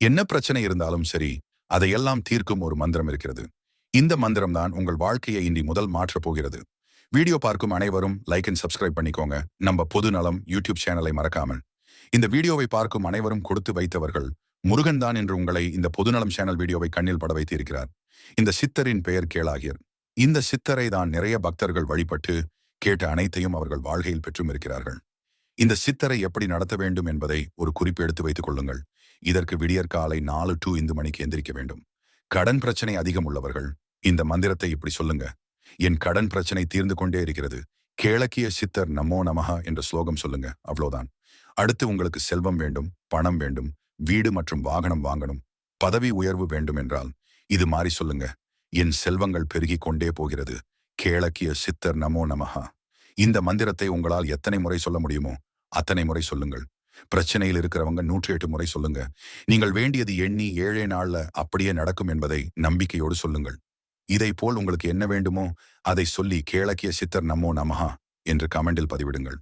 என்ன பிரச்சனை இருந்தாலும் சரி அதையெல்லாம் தீர்க்கும் ஒரு மந்திரம் இருக்கிறது. இந்த மந்திரம் தான் உங்கள் வாழ்க்கையை இன்றி முதல் மாற்றப் போகிறது. வீடியோ பார்க்கும் அனைவரும் லைக் அண்ட் சப்ஸ்கிரைப் பண்ணிக்கோங்க. நம்ம பொது நலம் யூடியூப் சேனலை மறக்காமல். இந்த வீடியோவை பார்க்கும் அனைவரும் கொடுத்து வைத்தவர்கள் முருகன் தான் என்று உங்களை இந்த பொதுநலம் சேனல் வீடியோவை கண்ணில் பட வைத்து இருக்கிறார். இந்த சித்தரின் பெயர் கேளாகியர். இந்த சித்தரை தான் நிறைய பக்தர்கள் வழிபட்டு கேட்ட அனைத்தையும் அவர்கள் வாழ்கையில் பெற்றும் இருக்கிறார்கள். இந்த சித்தரை எப்படி நடத்த வேண்டும் என்பதை ஒரு குறிப்பு எடுத்து வைத்துக் கொள்ளுங்கள். இதற்கு விடியற் காலை நாலு டு ஐந்து மணிக்கு எந்திரிக்க வேண்டும். கடன் பிரச்சனை அதிகம் உள்ளவர்கள் இந்த மந்திரத்தை இப்படி சொல்லுங்க. என் கடன் பிரச்சனை தீர்ந்து கொண்டே இருக்கிறது. கேளக்கிய சித்தர் நமோ நமஹா என்ற ஸ்லோகம் சொல்லுங்க அவ்வளவுதான் அடுத்து உங்களுக்கு செல்வம் வேண்டும் பணம் வேண்டும் வீடு மற்றும் வாகனம் வாங்கணும் பதவி உயர்வு வேண்டும் என்றால் இது மாறி சொல்லுங்க. என் செல்வங்கள் பெருகிக் கொண்டே போகிறது. கேளக்கிய சித்தர் நமோ நமஹா. இந்த மந்திரத்தை உங்களால் எத்தனை முறை சொல்ல முடியுமோ அத்தனை முறை சொல்லுங்கள். பிரச்சனையில் இருக்கிறவங்க நூற்றி எட்டு முறை சொல்லுங்க. நீங்கள் வேண்டியது எண்ணி ஏழே நாள்ல அப்படியே நடக்கும் என்பதை நம்பிக்கையோடு சொல்லுங்கள். இதை போல் உங்களுக்கு என்ன வேண்டுமோ அதை சொல்லி கேளக்கிய சித்தர் நம்மோ நமஹா என்று கமெண்டில் பதிவிடுங்கள்.